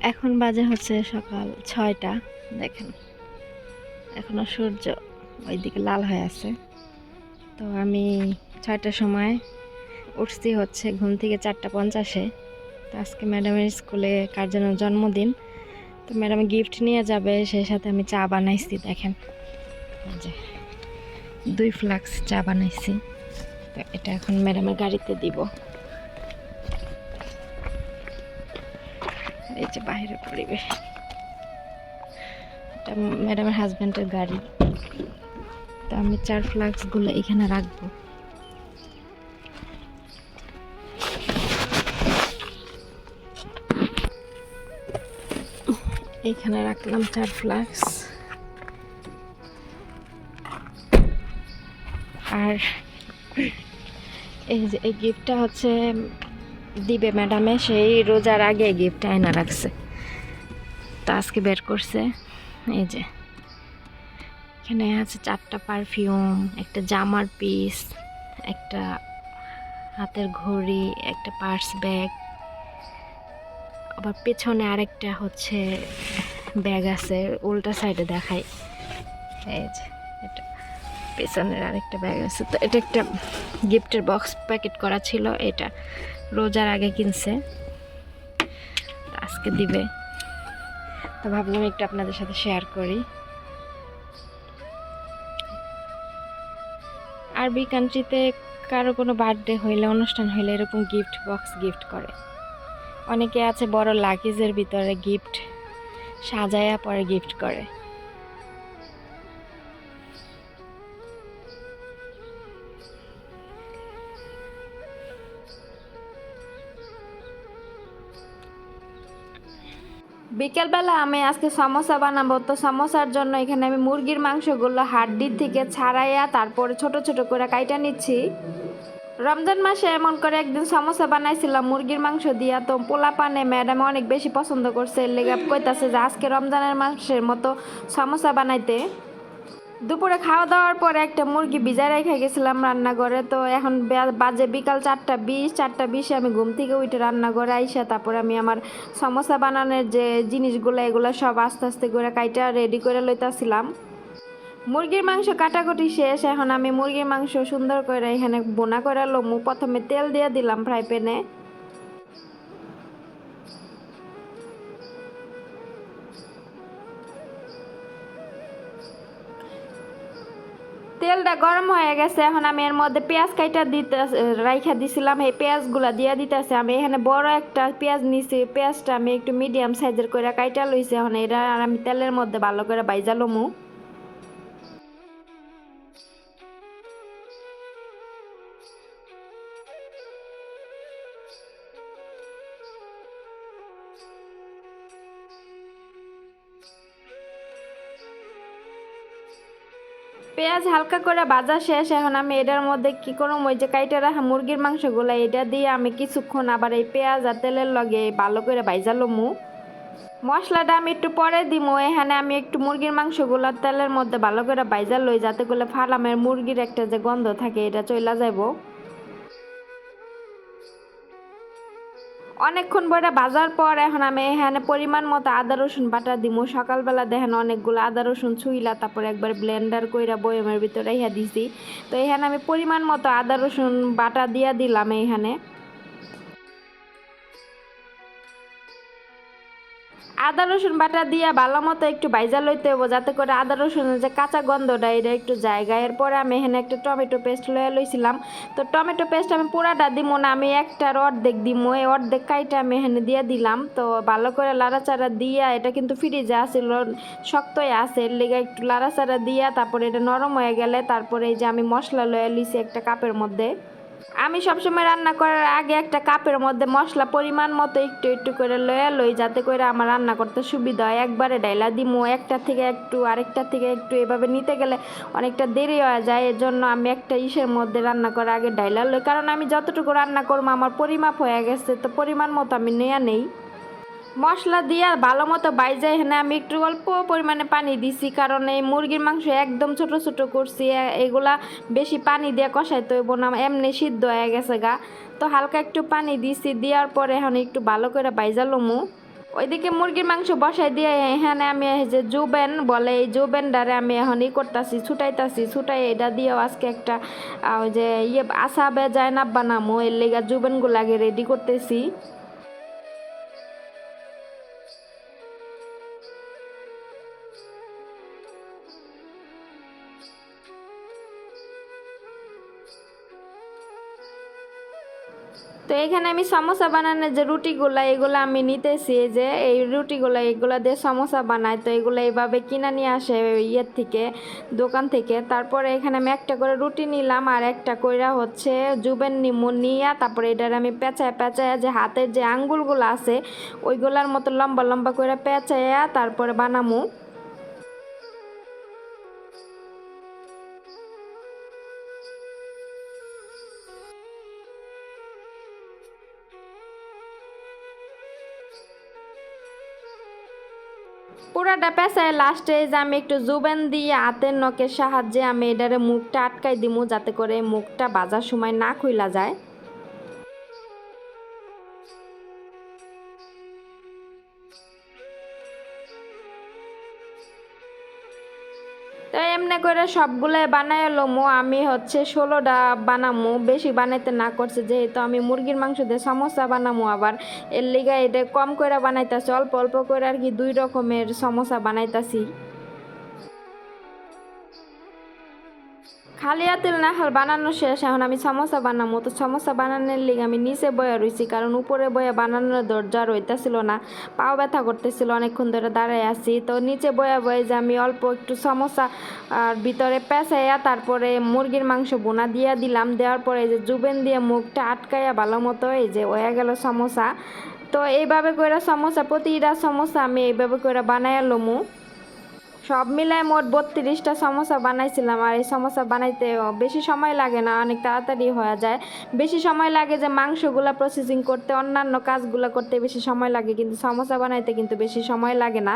এখন বাজে হচ্ছে সকাল ছয়টা, দেখেন। এখনও সূর্য ওইদিকে লাল হয়ে আছে। তো আমি ছয়টার সময় উঠছি হচ্ছে ঘুম থেকে চারটা পঞ্চাশে। তো আজকে ম্যাডামের স্কুলে কার যেন জন্মদিন। তো ম্যাডাম গিফট নিয়ে যাবে সেই সাথে আমি চা বানাইছি, দেখেন। যে, দুই ফ্লাক্স চা বানাইছি। তো এটা এখন ম্যাডামের গাড়িতে দিব। এই যে বাইরের পরিবেশ। এটা ম্যাডামের হাজব্যান্ডের গাড়ি। তো আমি চার ফ্লাক্সগুলো এখানে রাখব। এইখানে রাখলাম চার ফ্লাক্স আর এই যে এই গিফটটা হচ্ছে দিবে ম্যাডামে, সেই রোজার আগে গিফট আয়না রাখছে। তা আজকে বের করছে, এই যে। এখানে আছে চারটা পারফিউম একটা জামার পিস একটা হাতের ঘড়ি, একটা পার্স ব্যাগ আবার পেছনে আরেকটা হচ্ছে ব্যাগ আছে, উল্টা সাইডে দেখাই। এই যে। পেছনের আরেকটা ব্যাগ আছে। তো এটা একটা গিফটের বক্স প্যাকেট করা ছিল, এটা রোজার আগে কিনছে। আজকে দিবে। তো ভাবলাম একটু আপনাদের সাথে শেয়ার করি। আরবি কান্ট্রিতে কারও কোনো বার্থডে হইলে, অনুষ্ঠান হইলে এরকম গিফট বক্স গিফট করে। অনেকে আছে বড় লাগেজের ভিতরে গিফট সাজায়া পরে গিফট করে। বিকেলবেলা আমি আজকে সমোসা বানাবো। তো সমোসার জন্য এখানে আমি মুরগির মাংসগুলো হাড্ডির থেকে ছাড়াইয়া তারপরে ছোট ছোট করে কাইটা নিচ্ছি। রমজান মাসে এমন করে একদিন সমোসা বানাইছিলাম মুরগির মাংস দিয়া। তো পোলা পানে ম্যাডাম অনেক বেশি পছন্দ করছে। লেগে কইতাছে যে আজকে রমজানের মাংসের মতো সমোসা বানাইতে। দুপুরে খাওয়া দাওয়ার পরে একটা মুরগি ভিজায় রেখে গেছিলাম রান্নাঘরে। তো এখন বাজে বিকাল চারটা বিশ, চারটা বিশে আমি ঘুম থেকে উঠে রান্নাঘরে আইসা তারপরে আমি আমার সমোসা বানানোর যে জিনিসগুলো, এগুলো সব আস্তে আস্তে করে কাইটা রেডি করে লইতাছিলাম। মুরগির মাংস কাটাকুটি শেষ, এখন আমি মুরগির মাংস সুন্দর করে এখানে বোনা করে লমু। প্রথমে তেল দিয়ে দিলাম ফ্রাই প্যানে। তেলটা গরম হয়ে গেছে, এখন আমি এর মধ্যে পেঁয়াজ কাইটা দিতে, রাইখা দিছিলাম, এই পেঁয়াজগুলো দিয়ে দিতেছে। আমি এখানে বড় একটা পেঁয়াজ নিছি, পেঁয়াজটা আমি একটু মিডিয়াম সাইজের করে কাইটা লইছি, এখন এটা আর আমি তেলের মধ্যে ভালো করে বাইজা লমু। পেঁয়াজ হালকা করে বাজা শেষ। এখন আমি এটার মধ্যে কি করুম ওই যে কাইটা রাখা মুরগির মাংসগুলো, এটা দিয়ে আমি কিছুক্ষণ আবার এই পেঁয়াজ আর তেলের লগে ভালো করে ভাইজা লমু। মশলাটা আমি একটু পরে দিব এখানে আমি একটু মুরগির মাংসগুলো তেলের মধ্যে ভালো করে ভাইজা লই, যাতে করে ফালামের মুরগির একটা যে গন্ধ থাকে, এটা চইলা যাইবো। অনেকক্ষণ বইটা বাজার পর এখন আমি এখানে পরিমাণ মতো আদা, রসুন বাটা দিমু। সকালবেলা দেখেন অনেকগুলো আদা, রসুন ছুইলা, তারপর একবার ব্লেন্ডার কইরা বয়মের ভিতরে ইহা দিছি। তো এখানে আমি পরিমাণ মতো আদা, রসুন বাটা দিয়া দিলাম এখানে। আদা, রসুন বাটা দিয়া ভালো মতো একটু বাইজা লইতে হব যাতে করে আদা, রসুনের যে কাঁচা গন্ধটা, এটা একটু জায়গা এরপরে আমি এখানে একটা টমেটো পেস্ট লয়ে লইছিলাম। তো টমেটো পেস্ট আমি পুরাটা দিমো না, আমি একটার অর্ধেক দিমো। এই অর্ধেক কাইটা আমি এখানে দিয়ে দিলাম। তো ভালো করে লাড়াচাড়া দিয়া, এটা কিন্তু ফ্রিজে আসছিল শক্তই আছে, এর লেগে একটু লাড়াচাড়া দিয়া, তারপরে এটা নরম হয়ে গেলে, তারপরে এই যে আমি মশলা লয়ে লিছি একটা কাপের মধ্যে। আমি সবসময় রান্না করার আগে একটা কাপের মধ্যে মশলা পরিমাণ মতো একটু একটু করে লয়া লই, যাতে করে আমার রান্না করতে সুবিধা হয়। একবারে ডাইলা দিমু, একটা থেকে একটু আরেকটা থেকে একটু এভাবে নিতে গেলে অনেকটা দেরি হয়ে যায়। এর জন্য আমি একটা ইসের মধ্যে রান্না করার আগে ডাইলা লই, কারণ আমি যতটুকু রান্না করব আমার পরিমাপ হয়ে গেছে, তো পরিমাণ মতো আমি নেয়া নেই। মশলা দিয়া ভালো মতো বাইজে এখানে আমি একটু অল্প পরিমাণে পানি দিছি, কারণ এই মুরগির মাংস একদম ছোট ছোট করছি এগুলা বেশি পানি দিয়ে কষাইতে হইব না, এমনি সিদ্ধ হয়ে গেছে গা। তো হালকা একটু পানি দিছি, দেওয়ার পরে এখন একটু ভালো করে বাইজা লমু। ওইদিকে মুরগির মাংস বসাই দিয়ে এখানে আমি যে জুবেন বলে, এই জুবেনডারে আমি এখন ই করতেছি, ছুটাইতাছি, ছুটাই এটা দিয়েও আজকে একটা ওই যে ইয়ে আসা বেজায় বানামো, এর লেগা জুবেনগুলো আগে রেডি করতেছি। তো এখানে আমি সমোসা বানানোর যে রুটিগুলো, এগুলো আমি নিতেছি যে, এই রুটিগুলো, এগুলো দিয়ে সমোসা বানাই। তো এগুলো এইভাবে কিনে নিয়ে আসে ইয়ের থেকে, দোকান থেকে। তারপরে এখানে আমি একটা করে রুটি নিলাম, আর একটা কইরা হচ্ছে জুবেন নিমু নিয়া, তারপরে এটার আমি পেঁচায় পেঁচায় যে হাতের যে আঙ্গুলগুলো আছে, ওইগুলার মতো লম্বা লম্বা করে পেঁচাইয়া তারপরে বানামু। পুরাটা পেঁচায় লাস্টে যে আমি একটু জুবেন দিয়ে হাতের নখের সাহায্যে আমি এটারে মুখটা আটকাই দিমু যাতে করে মুখটা বাজার সময় না খুইলা যায়। করে সবগুলাই বানাই লমু, আমি হচ্ছে ষোলোটা বানামো, বেশি বানাইতে না করছে, যেহেতু আমি মুরগির মাংস দিয়ে সমোসা বানামু আবার। এর লিগা এটা কম করে বানাইতেছি, অল্প অল্প করে আর কি দুই রকমের সমোসা বানাইতাছি। খালি না হাল বানানো শেষ, এখন আমি সমোসা বানাবো তো সমোসা বানানোর লিগে আমি নিচে বয়া রইছি, কারণ উপরে বয়া বানানোর দরজা রইতেছিল না, পাও ব্যথা করতেছিল, অনেকক্ষণ ধরে দাঁড়ায় আছি। তো নিচে বয়া বয়ে যে আমি অল্প একটু সমোসা, আর ভিতরে পেঁচাইয়া তারপরে মুরগির মাংস বোনা দিয়া দিলাম, দেওয়ার পরে যে জুবেন দিয়ে মুখটা আটকাইয়া ভালো মতো এই যে হয়ে গেল সমোসা। তো এইভাবে করে সমোসা, প্রতিটা সমোসা আমি এইভাবে করে বানাইয়া লমু। সব মিলায় মোট বত্রিশটা সমস্যা বানাইছিলাম আর এই সমস্যা বানাইতে বেশি সময় লাগে না, অনেক তাড়াতাড়ি হয়ে যায়। বেশি সময় লাগে যে মাংসগুলা প্রসেসিং করতে, অন্যান্য কাজগুলো করতে বেশি সময় লাগে, কিন্তু সমস্যা বানাইতে কিন্তু বেশি সময় লাগে না।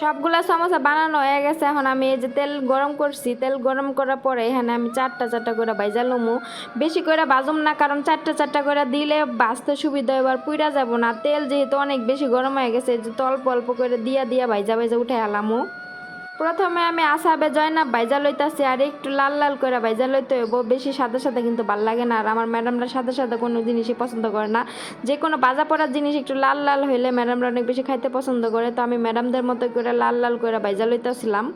সবগুলা সমোসা বানানো হয়ে গেছে। এখন আমি এই যে তেল গরম করছি, তেল গরম করার পরে এখানে আমি চারটা চারটা করে ভাইজা লমু। বেশি করে বাজুম না, কারণ চারটা চারটা করে দিলে বাঁচতে সুবিধা এবার পুইরা যাব না। তেল যেহেতু অনেক বেশি গরম হয়ে গেছে যে অল্প অল্প করে দিয়া দিয়া ভাইজা ভাইজা উঠে আলামু। প্রথমে আমি আসাবে জয়না ভাইজা লইতাছি, আর একটু লাল লাল করে বাইজা লইতে হইব। বেশি সাদা সাদা কিন্তু ভালো লাগে না, আর আমার ম্যাডামরা সাদা সাদা কোনো জিনিসই পছন্দ করে না। যে কোনো বাজা পড়ার জিনিস একটু লাল লাল হইলে ম্যাডামরা অনেক বেশি খাইতে পছন্দ করে। তো আমি ম্যাডামদের মতো করে লাল লাল করে বাইজা লইতেছিলাম।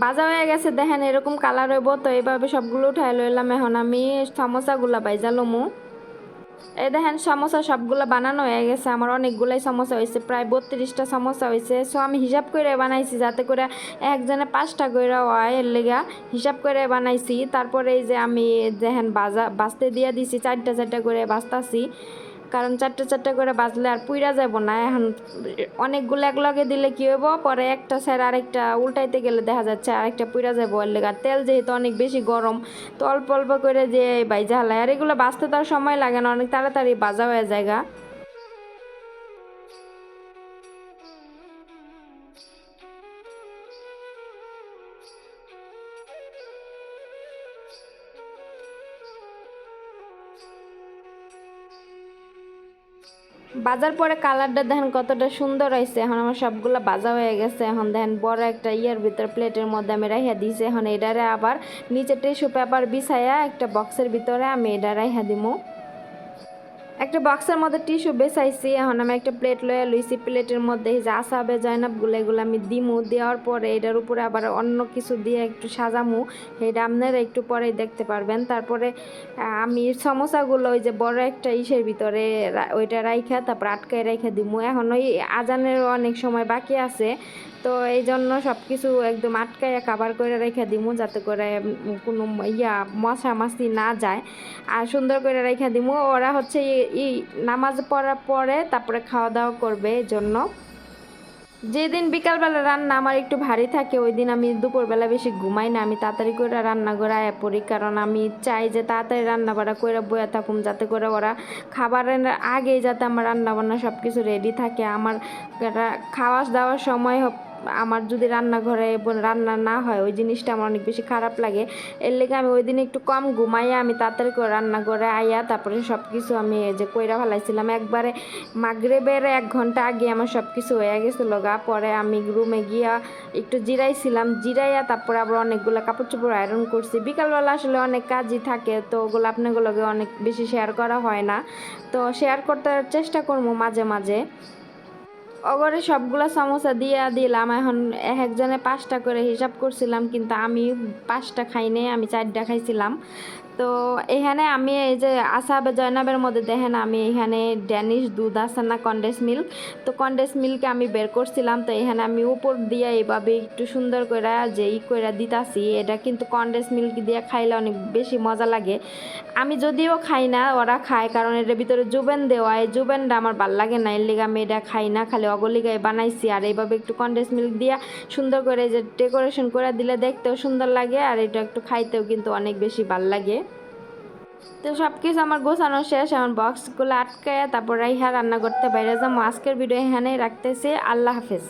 বাজা হয়ে গেছে, দেখেন এরকম কালার হইব, তো এইভাবে সবগুলো উঠাই লইলাম। এখন আমি সমোসাগুলা বাইজা লমু। এই দেখেন সমোসা সবগুলো বানানো হয়ে গেছে, আমার অনেকগুলাই সমস্যা হয়েছে, প্রায় বত্রিশটা সমস্যা হয়েছে। সো আমি হিসাব করে বানাইছি, যাতে করে একজনে পাঁচটা করে হয়, এর লেগা হিসাব করে বানাইছি। তারপরে এই যে আমি দেখেন বাজা, বাজতে দিয়ে দিছি, চারটা চারটা করে বাজতাছি। কারণ চারটে চারটে করে বাজলে আর পুইরা যাব না। এখন অনেকগুলো এক লগে দিলে কি হইব? পরে একটা স্যার আরেকটা উল্টাইতে গেলে দেখা যাচ্ছে আরেকটা পুইরা যাব এর লেগে আর তেল যেহেতু অনেক বেশি গরম, তো অল্প অল্প করে যে বাইজা হালায় আর এগুলো বাঁচতে তো আর সময় লাগে না, অনেক তাড়াতাড়ি বাজা হয়ে জায়গা বাজার পরে কালারটা দেখেন কতটা সুন্দর হয়েছে। এখন আমার সবগুলো বাজা হয়ে গেছে। এখন দেখেন বড় একটা ইয়ার ভিতর প্লেটের মধ্যে আমি রাইহা দিয়েছি। এখন এটারে আবার নিচে টিস্যু পেপার বিছাইয়া একটা বক্সের ভিতরে আমি এটা রাইহা দিমু। একটা বক্সের মধ্যে টিস্যু বেসাইছি এখন আমি একটা প্লেট লয়ে লইছি প্লেটের মধ্যে এই যে আসাবে জয়নাবগুলো এগুলো আমি দিমু, দেওয়ার পরে এটার উপরে আবার অন্য কিছু দিয়ে একটু সাজামু এটা আপনারা একটু পরেই দেখতে পারবেন। তারপরে আমি সমোসাগুলো ওই যে বড় একটা ইসের ভিতরে ওইটা রাইখা, তারপর আটকায় রাইখা দিমু। এখন ওই আজানের অনেক সময় বাকি আছে, তো এই জন্য সব কিছু একদম আটকাইয়া কাবার করে রেখে দিমু, যাতে করে কোনো ইয়া মশা মাছি না যায়। আর সুন্দর করে রেখে দিমু, ওরা হচ্ছে ই- ই নামাজ পড়ার পরে তারপরে খাওয়া দাওয়া করবে এই জন্য যেদিন বিকালবেলা রান্না আমার একটু ভারী থাকে ওই দিন আমি দুপুরবেলা বেশি ঘুমাই না। আমি তাড়াতাড়ি করে রান্না করে আয়া পড়ি, কারণ আমি চাই যে তাড়াতাড়ি রান্না বাড়া করে বয়ে থাকুম, যাতে করে ওরা খাবারের আগেই যাতে আমার রান্না বান্না সব কিছু রেডি থাকে। আমার খাওয়া দাওয়ার সময় আমার যদি রান্নাঘরে রান্না না হয়, ওই জিনিসটা আমার অনেক বেশি খারাপ লাগে। এর লেগে আমি ওই দিন একটু কম ঘুমাইয়া আমি তাড়াতাড়ি করে রান্না করে আইয়া তারপরে সব কিছু আমি যে কইরা ফেলাইছিলাম। একবারে মাগরেবের এক ঘণ্টা আগে আমার সব কিছু হয়ে গেছিল গা পরে আমি রুমে গিয়া একটু জিরাইছিলাম। জিরাইয়া তারপরে আবার অনেকগুলো কাপড় চোপড় আয়রন করছি। বিকালবেলা আসলে অনেক কাজই থাকে, তো ওগুলো আপনাগুলোকে অনেক বেশি শেয়ার করা হয় না। তো শেয়ার করতে চেষ্টা করব মাঝে মাঝে। অগরে সবগুলো সমোসা দিয়ে দিলাম। এখন এক একজনে পাঁচটা করে হিসাব করছিলাম, কিন্তু আমি পাঁচটা খাই নাই, আমি চারটা খাইছিলাম। তো এখানে আমি এই যে আসাবে জয়নাবের মধ্যে দেখেন আমি এখানে ড্যানিশ দুধ আছে না কন্ডেন্স মিল্ক। তো কন্ডেন্স মিল্কে আমি বের করছিলাম, তো এখানে আমি উপর দিয়ে এইভাবে একটু সুন্দর করে যে ই করে দিতাছি, এটা কিন্তু কন্ডেন্স মিল্ক দিয়ে খাইলে অনেক বেশি মজা লাগে। আমি যদিও খাই না, ওরা খায় কারণ এটার ভিতরে জুবেন দেওয়া, এই জুবেনটা আমার ভালো লাগে না, এর লিগে আমি এটা খাই না, খালি অগলিগায় বানাইছি। আর এইভাবে একটু কন্ডেন্স মিল্ক দিয়া সুন্দর করে যে ডেকোরেশন করে দিলে দেখতেও সুন্দর লাগে, আর এটা একটু খাইতেও কিন্তু অনেক বেশি ভালো লাগে। তো সব কিছু আমার গোছানো শেষ আমার বক্সগুলো আটকায় তারপর রাইহা রান্না করতে বাইরে যাব। আজকের ভিডিও এখানেই রাখতেছি। আল্লাহ হাফেজ।